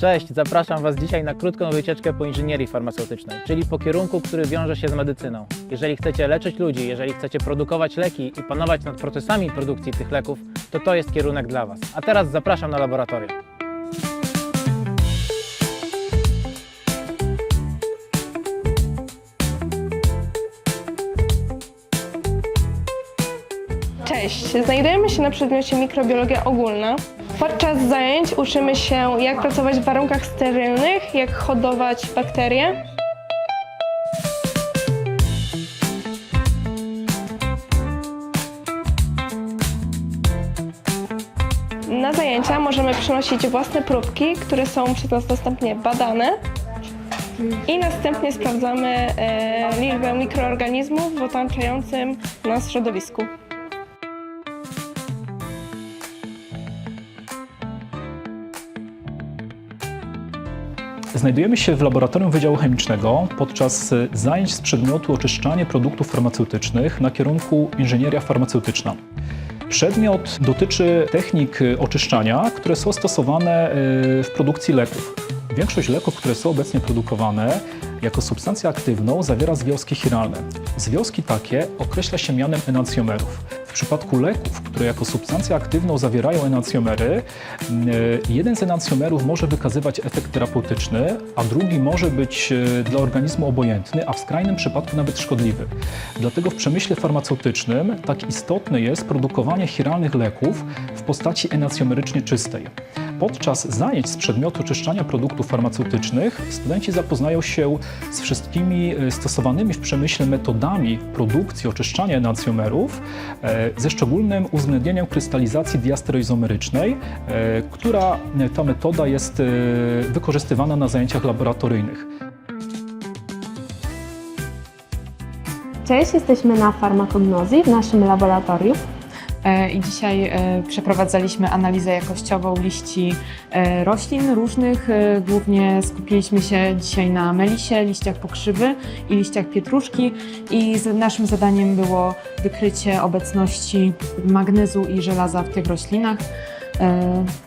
Cześć, zapraszam Was dzisiaj na krótką wycieczkę po inżynierii farmaceutycznej, czyli po kierunku, który wiąże się z medycyną. Jeżeli chcecie leczyć ludzi, jeżeli chcecie produkować leki i panować nad procesami produkcji tych leków, to to jest kierunek dla Was. A teraz zapraszam na laboratorium. Cześć! Znajdujemy się na przedmiocie mikrobiologia ogólna. Podczas zajęć uczymy się, jak pracować w warunkach sterylnych, jak hodować bakterie. Na zajęcia możemy przynosić własne próbki, które są przez nas następnie badane. I następnie sprawdzamy e, liczbę mikroorganizmów w otaczającym nas środowisku. Znajdujemy się w laboratorium Wydziału Chemicznego podczas y, zajęć z przedmiotu oczyszczanie produktów farmaceutycznych na kierunku inżynieria farmaceutyczna. Przedmiot dotyczy technik y, oczyszczania, które są stosowane y, w produkcji leków. Większość leków, które są obecnie produkowane jako substancję aktywną zawiera związki chiralne. Związki takie określa się mianem enancjomerów. W przypadku leków, które jako substancję aktywną zawierają enancjomery, y, jeden z enancjomerów może wykazywać efekt terapeutyczny, a drugi może być y, dla organizmu obojętny, a w skrajnym przypadku nawet szkodliwy. Dlatego w przemyśle farmaceutycznym tak istotne jest produkowanie chiralnych leków w postaci enancjomerycznie czystej. Podczas zajęć z przedmiotu czyszczania produktów farmaceutycznych studenci zapoznają się z wszystkimi e, stosowanymi w przemyśle metodami produkcji oczyszczania enancjomerów, e, ze szczególnym uwzględnieniem krystalizacji diastereoizomerycznej, e, która ta metoda jest wykorzystywana na zajęciach laboratoryjnych. Cześć, jesteśmy na farmakognozji w naszym laboratorium. E, I dzisiaj e, przeprowadzaliśmy analizę jakościową liści e, roślin różnych. Głównie skupiliśmy się dzisiaj na melisie, liściach pokrzywy i liściach pietruszki. I naszym zadaniem było wykrycie obecności magnezu i żelaza w tych roślinach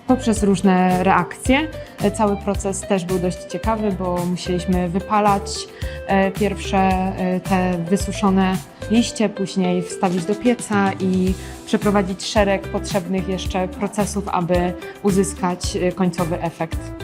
poprzez różne reakcje. E, Cały proces też był dość ciekawy, bo musieliśmy wypalać e, pierwsze e, te wysuszone liście, później wstawić do pieca i przeprowadzić szereg potrzebnych jeszcze procesów, aby uzyskać e, końcowy efekt.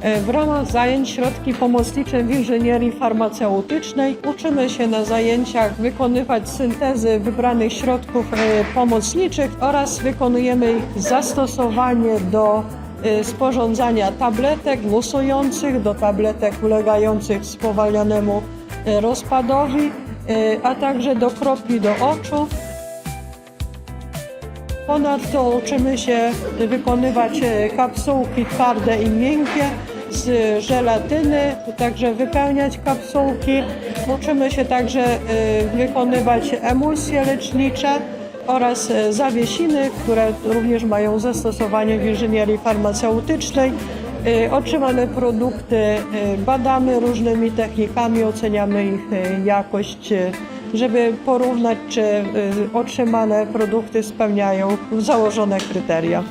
W ramach zajęć środki pomocnicze w inżynierii farmaceutycznej uczymy się na zajęciach wykonywać syntezy wybranych środków e, pomocniczych oraz wykonujemy ich zastosowanie do e, sporządzania tabletek musujących, do tabletek ulegających spowalnianemu e, rozpadowi, e, a także do kropli do oczu. Ponadto uczymy się wykonywać e, kapsułki twarde i miękkie z żelatyny, także wypełniać kapsułki. Uczymy się także e, wykonywać emulsje lecznicze oraz e, zawiesiny, które również mają zastosowanie w inżynierii farmaceutycznej. E, Otrzymane produkty badamy różnymi technikami, oceniamy ich jakość, żeby porównać, czy otrzymane produkty spełniają założone kryteria.